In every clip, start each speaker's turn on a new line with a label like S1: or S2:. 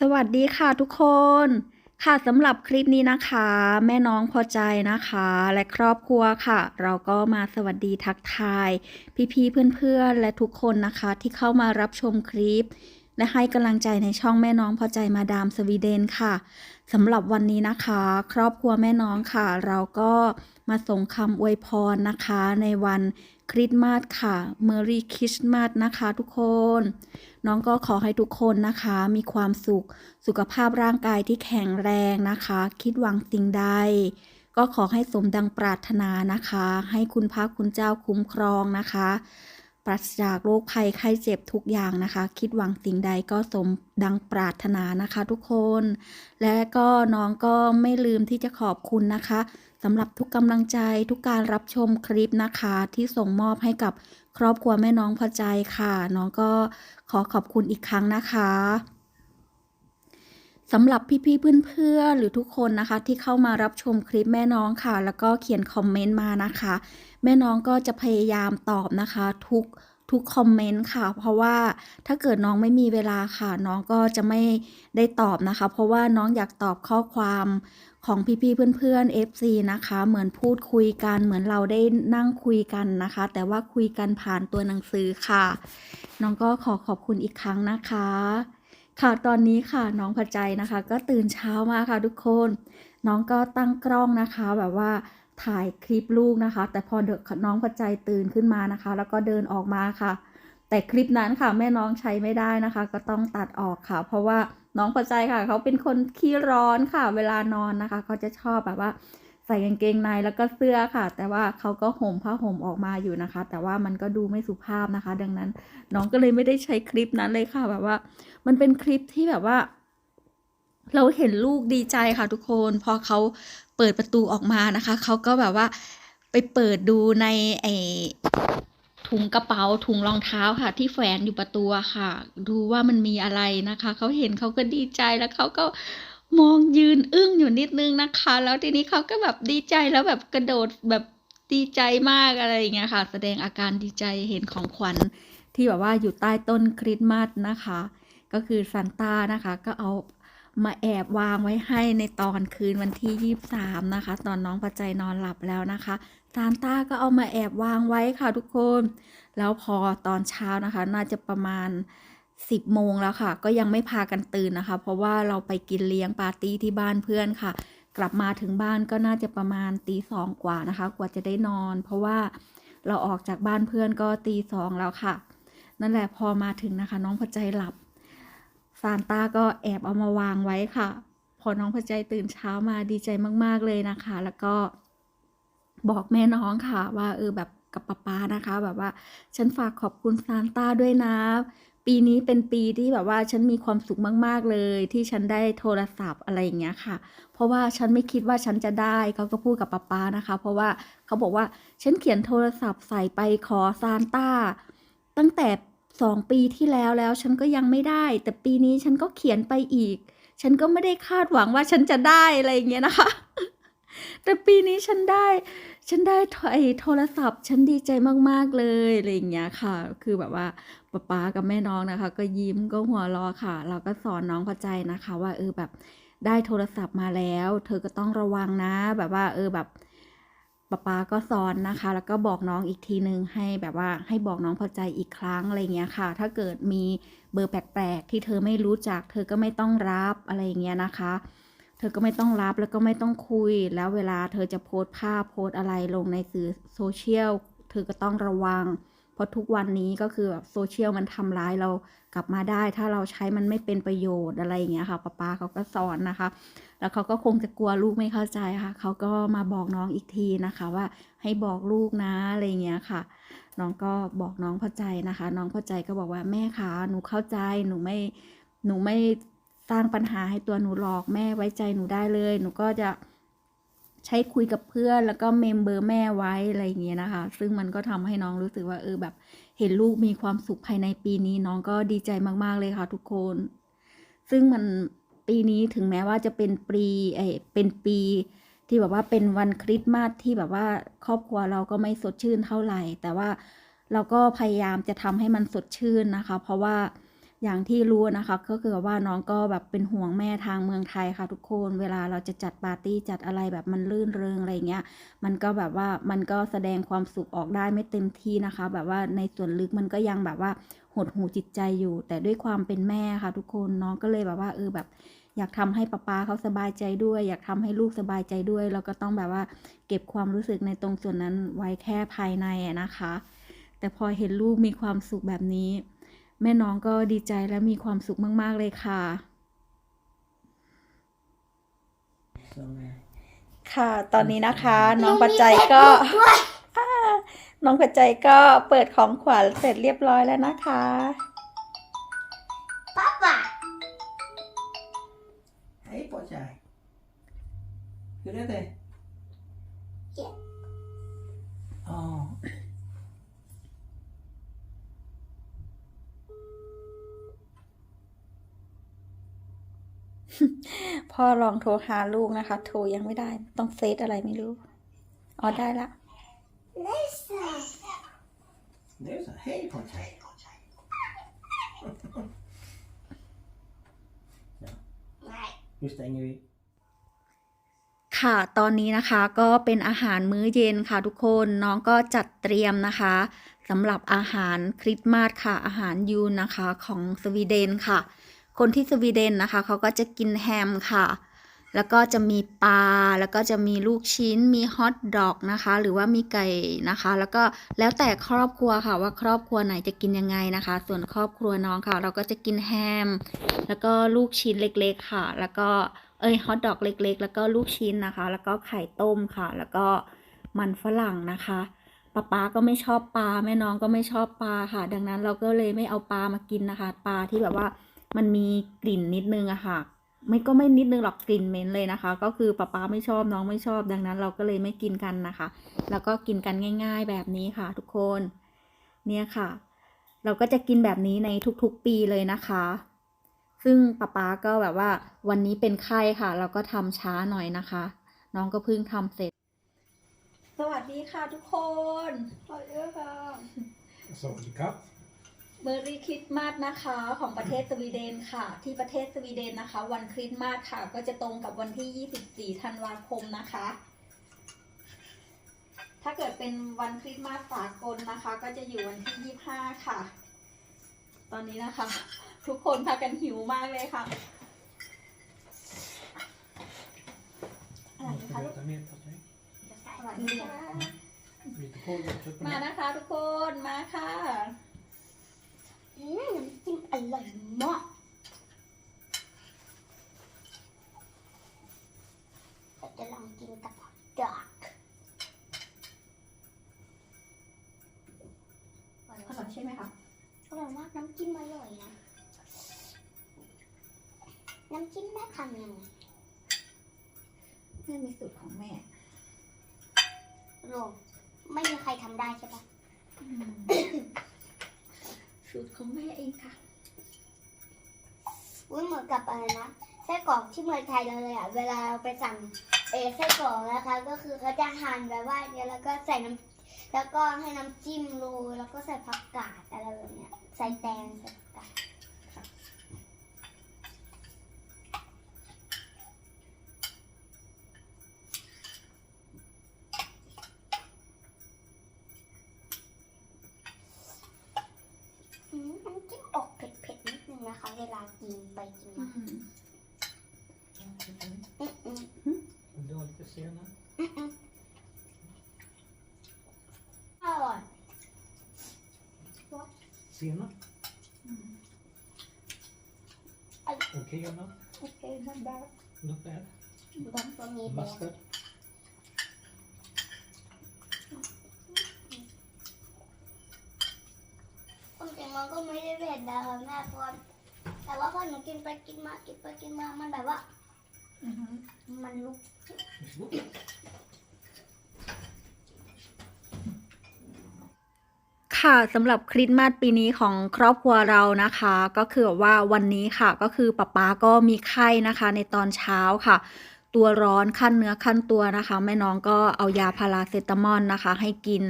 S1: สวัสดีค่ะทุกคน ค่ะสำหรับคลิปนี้นะคะ แม่น้องพอใจนะคะ และครอบครัวค่ะ เราก็มาสวัสดีทักทาย พี่ๆเพื่อนๆ และทุกคนนะคะ ที่เข้ามารับชมคลิป และให้กำลังใจในช่องแม่น้องพอใจมาดามสวีเดนค่ะสำหรับวันนี้นะคะ ครอบครัวแม่น้องค่ะ เราก็มาส่งคำอวยพรนะคะ ในวัน คริสต์มาสค่ะเมอรี่คริสต์มาสนะคะทุกคน น้องก็ขอให้ทุกคนนะคะ มีความสุข สุขภาพร่างกายที่แข็งแรงนะคะ คิดหวังสิ่งใด ก็ขอให้สมดังปรารถนานะคะ ให้คุณพระคุณเจ้าคุ้มครองนะคะปราศจากโรคภัยไข้เจ็บทุกอย่างนะคะ คิดหวังสิ่งใดก็สมดังปรารถนานะคะทุกคน และก็น้องก็ไม่ลืมที่จะขอบคุณนะคะ สำหรับทุกกำลังใจทุกการรับชมคลิปนะคะ ที่ส่งมอบให้กับครอบครัวแม่น้องพอใจค่ะ น้องก็ขอขอบคุณอีกครั้งนะคะสำหรับพี่ๆเพื่อนๆหรือทุกคนนะคะ ที่เข้ามารับชมคลิปแม่น้องค่ะ แล้วก็เขียนคอมเมนต์มานะคะ แม่น้องก็จะพยายามตอบนะคะ ทุกทุกคอมเมนต์ค่ะ เพราะว่าถ้าเกิดน้องไม่มีเวลาค่ะ น้องก็จะไม่ได้ตอบนะคะ เพราะว่าน้องอยากตอบข้อความ ของพี่ๆเพื่อนๆ FC นะคะ เหมือนพูดคุยกัน เหมือนเราได้นั่งคุยกันนะคะ แต่ว่าคุยกันผ่านตัวหนังสือค่ะ น้องก็ขอขอบคุณอีกครั้งนะคะ ค่ะตอนนี้ค่ะน้องพอใจนะคะ ก็ตื่นเช้ามาค่ะทุกคน น้องก็ตั้งกล้องนะคะ แบบว่าถ่ายคลิปลูกนะคะ แต่พอเด็กน้องพอใจตื่นขึ้นมานะคะ แล้วก็เดินออกมาค่ะ แต่คลิปนั้นค่ะแม่น้องใช้ไม่ได้นะคะ ก็ต้องตัดออกค่ะ เพราะว่า น้องพอใจค่ะ เขาเป็นคนขี้ร้อนค่ะ เวลานอนนะคะ เขาจะชอบแบบว่า ใส่กางเกงในแล้วก็เสื้อค่ะ แต่ว่าเขาก็ห่มผ้าห่มออกมาอยู่นะคะ แต่ว่ามันก็ดูไม่สุภาพนะคะ ดังนั้น น้องก็เลยไม่ได้ใช้คลิปนั้นเลยค่ะ แบบว่า มันเป็นคลิปที่แบบว่า เราเห็นลูกดีใจค่ะทุกคน พอเขาเปิดประตูออกมานะคะ เขาก็แบบว่าไปเปิดดูในไอ ถุงกระเป๋าถุงรองเท้าค่ะ ที่แฝงอยู่ประตูค่ะ ดูว่ามันมีอะไรนะคะ เขาเห็นเขาก็ดีใจแล้วเขาก็มองยืนอึ้งอยู่นิดนึงนะคะ แล้วทีนี้เขาก็แบบดีใจแล้วแบบกระโดดแบบดีใจมากอะไรอย่างเงี้ยค่ะ แสดงอาการดีใจเห็นของขวัญที่แบบว่าอยู่ใต้ต้นคริสต์มาสนะคะ ก็คือซานต้านะคะ ก็เอา มาแอบวางไว้ให้ในตอนคืนวันที่ 23 นะคะ ตอนน้องปัจจัยนอนหลับแล้วนะคะซานต้าก็เอามาแอบวางไว้ค่ะทุกคน แล้วพอตอนเช้านะคะ น่าจะประมาณ 10 โมงแล้วค่ะ ก็ยังไม่พากันตื่นนะคะ เพราะว่าเราไปกินเลี้ยงปาร์ตี้ที่บ้านเพื่อนค่ะ กลับมาถึงบ้านก็น่าจะประมาณตีสองกว่านะคะ กว่าจะได้นอน เพราะว่าเราออกจากบ้านเพื่อนก็ตีสองแล้วค่ะ นั่นแหละพอมาถึงนะคะ น้องพอใจหลับ ซานต้าก็แอบเอามาวางไว้ค่ะ พอน้องพอใจตื่นเช้ามาดีใจมาก ๆ เลยนะคะ แล้วก็บอกแม่น้องค่ะ ว่าเออแบบกับป๊าป๊านะคะ แบบว่าฉันฝากขอบคุณซานต้าด้วยนะ ปีนี้เป็นปีที่แบบว่าฉันมีความสุขมาก ๆ เลย ที่ฉันได้โทรศัพท์อะไรอย่างเงี้ยค่ะ เพราะว่าฉันไม่คิดว่าฉันจะได้เขาก็พูดกับป๊าป๊านะคะ เพราะว่าเขาบอกว่าฉันเขียนโทรศัพท์ใส่ไปขอซานต้า ตั้งแต่ สองปีที่แล้วแล้วฉันก็ยังไม่ได้ แต่ปีนี้ฉันก็เขียนไปอีก ฉันก็ไม่ได้คาดหวังว่าฉันจะได้อะไรอย่างเงี้ยนะคะ แต่ปีนี้ฉันได้ ฉันได้ไอ้โทรศัพท์ ฉันดีใจมากๆเลยอะไรอย่างเงี้ยค่ะ คือแบบว่าป๊าป๊ากับแม่น้องนะคะ ก็ยิ้มก็หัวเราะค่ะ เราก็สอนน้องเข้าใจนะคะ ว่าเออแบบได้โทรศัพท์มาแล้ว เธอก็ต้องระวังนะ แบบว่า เออแบบ ป๊าป๊าก็สอนนะคะ แล้วก็บอกน้องอีกทีนึงให้แบบว่าให้บอกน้องพอใจอีกครั้งอะไรเงี้ยค่ะ ถ้าเกิดมีเบอร์แปลกๆที่เธอไม่รู้จัก เธอก็ไม่ต้องรับอะไรเงี้ยนะคะ เธอก็ไม่ต้องรับแล้วก็ไม่ต้องคุย แล้วเวลาเธอจะโพสต์ภาพโพสต์อะไรลงในสื่อโซเชียลเธอก็ต้องระวัง เพราะทุกวันนี้ก็คือแบบโซเชียลมันทำร้ายเรากลับมาได้ ถ้าเราใช้มันไม่เป็นประโยชน์อะไรอย่างเงี้ยค่ะป๊าป๊าเขาก็สอนนะคะ แล้วเขาก็คงจะกลัวลูกไม่เข้าใจค่ะ เขาก็มาบอกน้องอีกทีนะคะว่าให้บอกลูกนะอะไรเงี้ยค่ะ น้องก็บอกน้องพอใจนะคะ น้องพอใจก็บอกว่าแม่คะหนูเข้าใจหนูไม่หนูไม่สร้างปัญหาให้ตัวหนูหรอกแม่ไว้ใจหนูได้เลย หนูก็จะใช้คุยกับเพื่อนแล้วก็เมมเบอร์แม่ไว้อะไรอย่างเงี้ยนะคะ ซึ่งมันก็ทำให้น้องรู้สึกว่าเออแบบเห็นลูกมีความสุขภายในปีนี้น้องก็ดีใจมากๆเลยค่ะทุกคน ซึ่งมัน ปีนี้ถึงแม้ว่าจะเป็นปีเอเป็นปีที่แบบว่าเป็นวันคริสต์มาสที่แบบว่าครอบครัวเราก็ไม่สดชื่นเท่าไหร่ แต่ว่าเราก็พยายามจะทำให้มันสดชื่นนะคะ เพราะว่าอย่างที่รู้นะคะ ก็คือว่าน้องก็แบบเป็นห่วงแม่ทางเมืองไทยค่ะทุกคน เวลาเราจะจัดปาร์ตี้จัดอะไรแบบมันลื่นเริงอะไรเงี้ย มันก็แบบว่ามันก็แสดงความสุขออกได้ไม่เต็มที่นะคะ แบบว่าในส่วนลึกมันก็ยังแบบว่าหดหูจิตใจอยู่ แต่ด้วยความเป็นแม่ค่ะทุกคนน้องก็เลยแบบว่าเออแบบ อยากทำให้ป๊าป๊าเขาสบายใจด้วย อยากทำให้ลูกสบายใจด้วย แล้วก็ต้องแบบว่าเก็บความรู้สึกในตรงส่วนนั้นไว้แค่ภายในอะนะคะ แต่พอเห็นลูกมีความสุขแบบนี้ แม่น้องก็ดีใจและมีความสุขมาก ๆ เลยค่ะ
S2: Som, eh,
S1: ค่ะ ตอนนี้นะคะ น้องปัจจัยก็อ่าน้องปัจจัยก็เปิดของขวัญเสร็จเรียบร้อยแล้วนะคะ
S2: Hur är det?
S3: Ja.
S2: Ja.
S1: พ่อลองโทรหาลูกนะคะ โทรยังไม่ได้ ต้องเฟซอะไรไม่รู้ อ๋อได้ละ
S3: Lisa!
S2: Det är så. Hej pojkar!
S3: Nej.
S2: Nu stänger vi.
S1: ค่ะ ตอนนี้นะคะก็เป็นอาหารมื้อเย็นค่ะทุกคนน้องก็จัดเตรียมนะคะสำหรับอาหารคริสต์มาสค่ะ อาหารยูนนะคะของสวีเดนค่ะ คนที่สวีเดนนะคะเขาก็จะกินแฮมค่ะ แล้วก็จะมีปลาแล้วก็จะมีลูกชิ้นมีฮอทดอกนะคะ หรือว่ามีไก่นะคะ แล้วก็แล้วแต่ครอบครัวค่ะว่าครอบครัวไหนจะกินยังไงนะคะ ส่วนครอบครัวน้องค่ะ เราก็จะกินแฮม แล้วก็ลูกชิ้นเล็ก ๆ ค่ะ แล้วก็ เอ้ยฮอทดอกเล็กๆ แล้วก็ลูกชิ้นนะคะ แล้วก็ไข่ต้มค่ะ แล้วก็มันฝรั่งนะคะป๊าป๊าก็ไม่ชอบปลาแม่น้องก็ไม่ชอบปลาค่ะ ดังนั้นเราก็เลยไม่เอาปลามากินนะคะ ปลาที่แบบว่ามันมีกลิ่นนิดนึงอะค่ะ ไม่ก็ไม่นิดนึงหรอกกลิ่นเหม็นเลยนะคะ ก็คือป๊าป๊าไม่ชอบน้องไม่ชอบ ดังนั้นเราก็เลยไม่กินกันนะคะ แล้วก็กินกันง่าย ๆ แบบนี้ค่ะ ทุกคน เนี่ยค่ะ เราก็จะกินแบบนี้ในทุกๆปีเลยนะคะ ซึ่งป๊าป๊าก็แบบว่าวันนี้เป็นไข้ค่ะ เราก็ทำช้าหน่อยนะคะ น้องก็เพิ่งทำเสร็จ สวัสดีค่ะทุกคนสวัสดีค่ะ
S4: สวัสดีครับ
S1: เมอรี่คริสต์มาสนะคะของประเทศสวีเดนค่ะ ที่ประเทศสวีเดนนะคะ วันคริสต์มาสค่ะ ก็จะตรงกับวันที่ 24 ธันวาคมนะคะ ถ้าเกิดเป็นวันคริสต์มาสสากลนะคะ ก็จะอยู่วันที่ 25 ค่ะ ตอนนี้นะคะ ทุกคนพากันหิวมากเลยค่ะอะไร
S4: Måste
S1: นะคะลูก
S4: veta mer på dig.
S1: อะไรนะคะ
S4: Lite kolhydrater på
S1: มา
S4: mig.
S1: นะคะทุกคน มาค่ะ
S3: Mm, น้ำจิ้มอร่อยมากเราจะลองกินกับฮอทดอก
S1: อร่อยใช่ไหมคะ
S3: อร่อยมากน้ำจิ้มอร่อยนะ น้ำจิ้มแม่ทำยังไง
S1: แม่มีสูตรของแม่
S3: รวม ไม่มีใครทำได้ใช่ปะ
S1: สูตรของแม่เองค่ะ
S3: อุ้ยเหมือนกับอะไรนะไส้กรอกที่เมืองไทยเราเลยอะ เวลาเราไปสั่งเออไส้กรอกนะคะ ก็คือเขาจะหั่นแบบว่าเนี้ยแล้วก็ใส่น้ำแล้วก็ให้น้ำจิ้มโรยแล้วก็ใส่ผักกาดอะไรแบบเนี้ยใส่แตงใส่ผักกาด อืมน้ำจิ้มออกเผ็ดๆนิดนึงนะคะ เวลา กินไปกินมาอืมอืม
S4: Vill du ha lite senap?
S3: อืมอืมอร่อย
S4: Senap? Okej or not?
S1: โอเคนั่นได้
S4: Not bad.
S3: บางตัวมีแดง
S4: Mustard?
S3: ความจริงมันก็ไม่ได้เผ็ดนะคะแม่พอ แต่ว่าพอหนูกินไปกินมากินไปกินมามันแบบว่ามันลุก
S1: ค่ะสำหรับคริสต์มาสปีนี้ของครอบครัวเรานะคะ ก็คือว่าวันนี้ค่ะก็คือป๊าป๊าก็มีไข้นะคะ ในตอนเช้าค่ะ ตัวร้อนขั้นเนื้อขั้นตัวนะคะ แม่น้องก็เอายาพาราเซตามอลนะคะ ให้กิน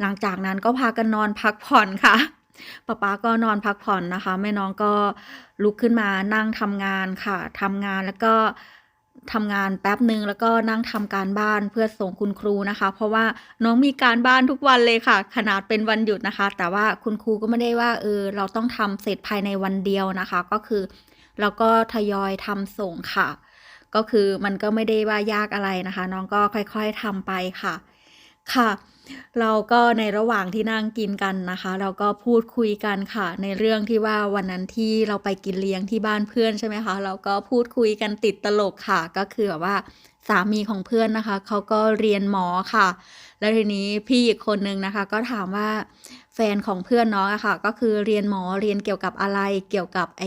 S1: หลังจากนั้นก็พากันนอนพักผ่อนค่ะ ป๊าป๊าก็นอนพักผ่อนนะคะ แม่น้องก็ลุกขึ้นมานั่งทำงานค่ะทำงานแล้วก็ทำงานแป๊บหนึ่งแล้วก็นั่งทำการบ้านเพื่อส่งคุณครูนะคะ เพราะว่าน้องมีการบ้านทุกวันเลยค่ะ ขนาดเป็นวันหยุดนะคะ แต่ว่าคุณครูก็ไม่ได้ว่าเออเราต้องทำเสร็จภายในวันเดียวนะคะ ก็คือเราก็ทยอยทำส่งค่ะ ก็คือมันก็ไม่ได้ว่ายากอะไรนะคะ น้องก็ค่อยๆทำไปค่ะ ค่ะ เราก็ในระหว่างที่นั่งกินกันนะคะ เราก็พูดคุยกันค่ะ ในเรื่องที่ว่าวันนั้นที่เราไปกินเลี้ยงที่บ้านเพื่อนใช่ไหมคะ เราก็พูดคุยกันติดตลกค่ะ ก็คือแบบว่าสามีของเพื่อนนะคะ เขาก็เรียนหมอค่ะ แล้วทีนี้พี่อีกคนนึงนะคะ ก็ถามว่าแฟนของเพื่อนน้องอะค่ะ ก็คือเรียนหมอเรียนเกี่ยวกับอะไรเกี่ยวกับไอ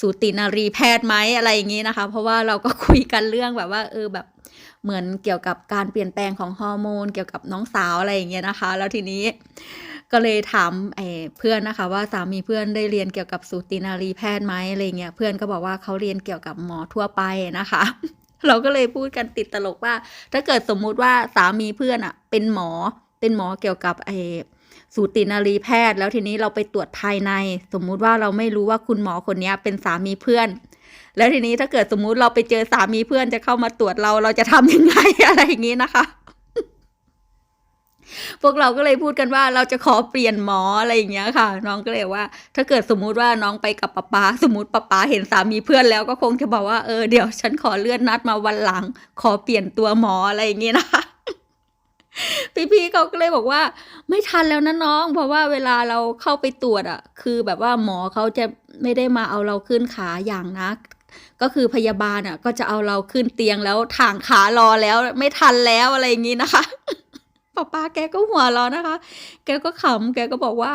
S1: สูตินารีแพทย์ไหมอะไรอย่างนี้นะคะ เพราะว่าเราก็คุยกันเรื่องแบบว่าเออแบบ เหมือนเกี่ยวกับการเปลี่ยนแปลงของฮอร์โมนเกี่ยวกับน้องสาวอะไรอย่างเงี้ยนะคะ แล้วทีนี้ก็เลยถามเพื่อนนะคะ ว่าสามีเพื่อนได้เรียนเกี่ยวกับสูตินารีแพทย์ไหมอะไรเงี้ยเพื่อนก็บอกว่าเขาเรียนเกี่ยวกับหมอทั่วไปนะคะ เราก็เลยพูดกันติดตลกว่า ถ้าเกิดสมมุติว่าสามีเพื่อนอะเป็นหมอเป็นหมอเกี่ยวกับไอ้สูตินารีแพทย์ แล้วทีนี้เราไปตรวจภายใน สมมุติว่าเราไม่รู้ว่าคุณหมอคนนี้เป็นสามีเพื่อน แล้วทีนี้ถ้าเกิดสมมุติเราไปเจอสามีเพื่อนจะเข้ามาตรวจเราเราจะทำยังไงอะไรอย่างนี้นะคะ พวกเราก็เลยพูดกันว่าเราจะขอเปลี่ยนหมออะไรอย่างเงี้ยค่ะ น้องก็เลยว่า ถ้าเกิดสมมุติว่าน้องไปกับป๊าป๊าสมมติป๊าป๊าเห็นสามีเพื่อนแล้วก็คงจะบอกว่าเออเดี๋ยวฉันขอเลื่อนนัดมาวันหลัง ขอเปลี่ยนตัวหมออะไรอย่างเงี้นะคะ พี่ๆเขาก็เลยบอกว่า ไม่ทันแล้วนะน้อง เพราะว่าเวลาเราเข้าไปตรวจอะคือแบบว่าหมอเขาจะไม่ได้มาเอาเราขึ้นขาอย่างนะก็คือพยาบาลอะก็จะเอาเราขึ้นเตียงแล้วถ่างขารอแล้วไม่ทันแล้วอะไรอย่างงี้นะคะป้าป้าแกก็หัวเราะนะคะ แกก็ขำแกก็บอกว่า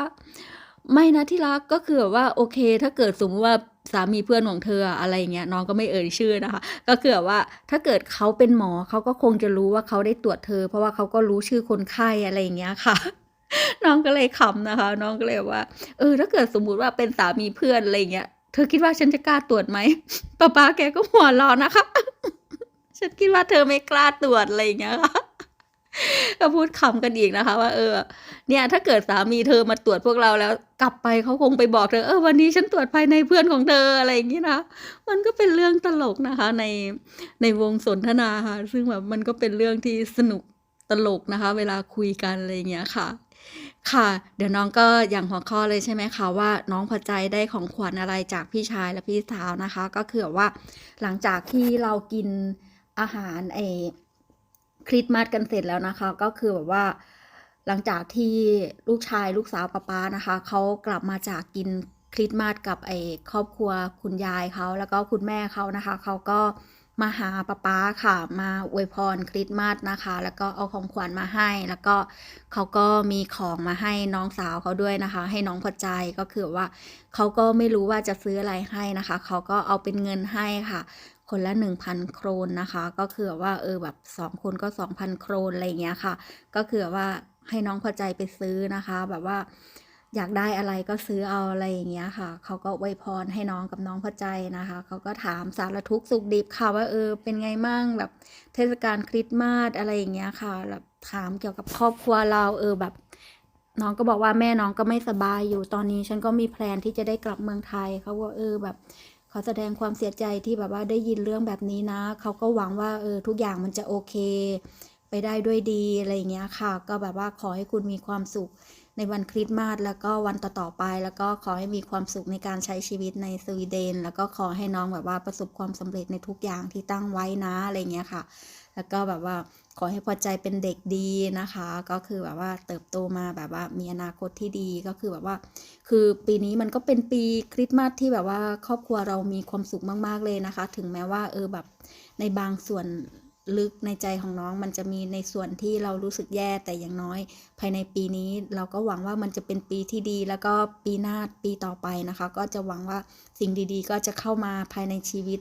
S1: ไม่นะที่รักก็คือแบบว่าโอเค ถ้าเกิดสมมติว่า สามีเพื่อนของเธออะไรเงี้ยน้องก็ไม่เอ่ยชื่อนะคะ ก็คือบว่าถ้าเกิดเขาเป็นหมอเขาก็คงจะรู้ว่าเขาได้ตรวจเธอ เพราะว่าเขาก็รู้ชื่อคนไข้อะไรอย่างเงี้ยค่ะน้องก็เลยขำนะคะ น้องก็เลยว่า เออ ถ้าเกิดสมมุติว่าเป็นสามีเพื่อนอะไรเงี้ย เธอคิดว่าฉันจะกล้าตรวจไหมป้าป้าแกก็หัวเร้อนนะคะ ฉันคิดว่าเธอไม่กล้าตรวจอะไรเงี้ยค่ะ ก็พูดขำกันอีกนะคะ ว่าเออ เนี่ยถ้าเกิดสามีเธอมาตรวจพวกเราแล้ว กลับไปเขาคงไปบอกเธอเออวันนี้ฉันตรวจภายในเพื่อนของเธออะไรอย่างนี้นะมันก็เป็นเรื่องตลกนะคะ ในในวงสนทนาค่ะซึ่งแบบมันก็เป็นเรื่องที่สนุกตลกนะคะ เวลาคุยกันอะไรอย่างเงี้ยค่ะค่ะ เดี๋ยวน้องก็อย่างหัวข้อเลยใช่ไหมคะว่าน้องพอใจได้ของขวัญอะไรจากพี่ชายและพี่สาวนะคะ ก็คือแบบว่าหลังจากที่เรากินอาหารไอ คริสต์มาสกันเสร็จแล้วนะคะ ก็คือแบบว่าหลังจากที่ลูกชายลูกสาวป้าป้านะคะเขากลับมาจากกินคริสต์มาสกับไอ้ครอบครัวคุณยายเขาแล้วก็คุณแม่เขานะคะเขาก็มาหาป้าป้าค่ะ มาอวยพรคริสต์มาสนะคะ แล้วก็เอาของขวัญมาให้ แล้วก็เขาก็มีของมาให้น้องสาวเขาด้วยนะคะ ให้น้องพอใจก็คือว่าเขาก็ไม่รู้ว่าจะซื้ออะไรให้นะคะเขาก็เอาเป็นเงินให้ค่ะ คนละ 1,000 โครนนะคะ ก็คือว่าเออแบบสองคนก็ 2,000 โครนอะไรเงี้ยค่ะ ก็คือว่าให้น้องพอใจไปซื้อนะคะ แบบว่าอยากได้อะไรก็ซื้อเอาอะไรอย่างเงี้ยค่ะ เขาก็อวยพรให้น้องกับน้องพอใจนะคะ เขาก็ถามสารทุกสุขดิบค่ะว่าเออเป็นไงมั่งแบบเทศกาลคริสต์มาสอะไรอย่างเงี้ยค่ะแบบถามเกี่ยวกับครอบครัวเราเออแบบน้องก็บอกว่าแม่น้องก็ไม่สบายอยู่ตอนนี้ ฉันก็มีแพลนที่จะได้กลับเมืองไทยเขาว่าเออแบบ เขาแสดงความเสียใจที่แบบว่าได้ยินเรื่องแบบนี้นะ เขาก็หวังว่าเออทุกอย่างมันจะโอเค ไปได้ด้วยดีอะไรอย่างเงี้ยค่ะ ก็แบบว่าขอให้คุณมีความสุขในวันคริสต์มาสแล้วก็วันต่อๆไป แล้วก็ขอให้มีความสุขในการใช้ชีวิตในสวีเดน แล้วก็ขอให้น้องแบบว่าประสบความสำเร็จในทุกอย่างที่ตั้งไว้นะอะไรเงี้ยค่ะ แล้วก็แบบว่า ขอให้พอใจเป็นเด็กดีนะคะ ก็คือแบบว่าเติบโตมาแบบว่ามีอนาคตที่ดีก็คือแบบว่า คือปีนี้มันก็เป็นปีคริสต์มาสที่แบบว่าครอบครัวเรามีความสุขมาก ๆเลยนะคะ ถึงแม้ว่าเออแบบในบางส่วนลึกในใจของน้องมันจะมีในส่วนที่เรารู้สึกแย่แต่อย่างน้อย ภายในปีนี้เราก็หวังว่ามันจะเป็นปีที่ดี แล้วก็ปีหน้าปีต่อไปนะคะ ก็จะหวังว่าสิ่งดีๆ ก็จะเข้ามาภายในชีวิต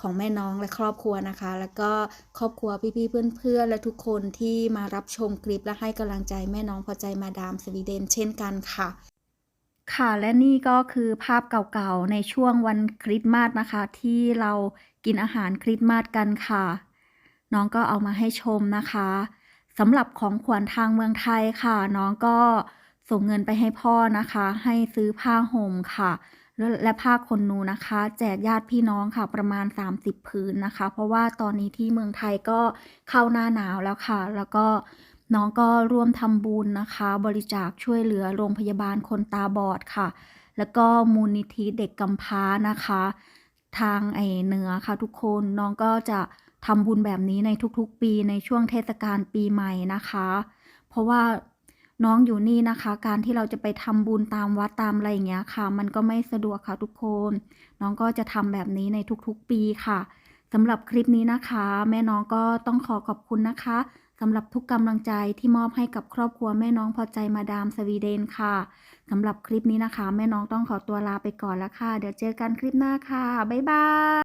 S1: ของแม่น้องและครอบครัวนะคะ แล้วก็ครอบครัวพี่ๆเพื่อนๆ และทุกคนที่มารับชมคลิปและให้กำลังใจแม่น้องพอใจมาดามสวีเดนเช่นกันค่ะค่ะและนี่ก็คือภาพเก่าๆในช่วงวันคริสต์มาสนะคะ ที่เรากินอาหารคริสต์มาสกันค่ะ น้องก็เอามาให้ชมนะคะสำหรับของขวัญทางเมืองไทยค่ะ น้องก็ส่งเงินไปให้พ่อนะคะ ให้ซื้อผ้าห่มค่ะ และผ้าขนหนูนะคะ แจกญาติพี่น้องค่ะประมาณ 30 พื้นนะคะ เพราะว่าตอนนี้ที่เมืองไทยก็เข้าหน้าหนาวแล้วค่ะ แล้วก็น้องก็ร่วมทำบุญนะคะ บริจาคช่วยเหลือโรงพยาบาลคนตาบอดค่ะ แล้วก็มูลนิธิเด็กกำพร้านะคะ ทางไอเหนือค่ะทุกคนน้องก็จะทำบุญแบบนี้ในทุกๆปีในช่วงเทศกาลปีใหม่นะคะ เพราะว่า น้องอยู่นี่นะคะ การที่เราจะไปทำบุญตามวัดตามอะไรอย่างเงี้ยค่ะ มันก็ไม่สะดวกค่ะทุกคน น้องก็จะทำแบบนี้ในทุกๆปีค่ะสำหรับคลิปนี้นะคะ แม่น้องก็ต้องขอขอบคุณนะคะสำหรับทุกกำลังใจที่มอบให้กับครอบครัวแม่น้องพอใจมาดามสวีเดนค่ะสำหรับคลิปนี้นะคะ แม่น้องต้องขอตัวลาไปก่อนแล้วค่ะ เดี๋ยวเจอกันคลิปหน้าค่ะ บ๊ายบาย